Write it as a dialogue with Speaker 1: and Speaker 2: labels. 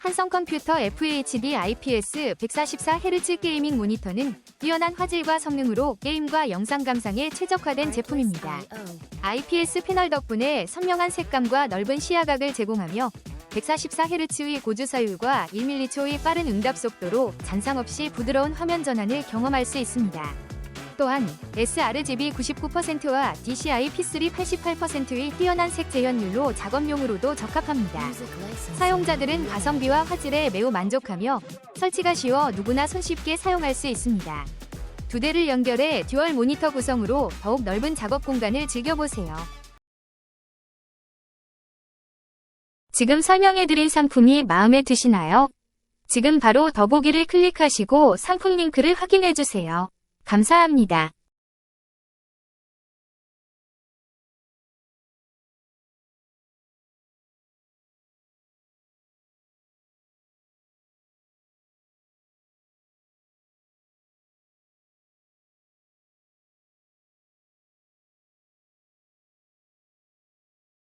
Speaker 1: 한성컴퓨터 FHD IPS 144Hz 게이밍 모니터는 뛰어난 화질과 성능으로 게임과 영상 감상에 최적화된 제품입니다. IPS 패널 덕분에 선명한 색감과 넓은 시야각을 제공하며 144Hz의 고주사율과 1mH의 빠른 응답 속도로 잔상 없이 부드러운 화면 전환을 경험할 수 있습니다. 또한 sRGB 99%와 DCI P3 88%의 뛰어난 색 재현율로 작업용으로도 적합합니다. 사용자들은 가성비와 화질에 매우 만족하며 설치가 쉬워 누구나 손쉽게 사용할 수 있습니다. 두 대를 연결해 듀얼 모니터 구성으로 더욱 넓은 작업 공간을 즐겨보세요. 지금 설명해드린 상품이 마음에 드시나요? 지금 바로 더보기를 클릭하시고 상품 링크를 확인해주세요. 감사합니다.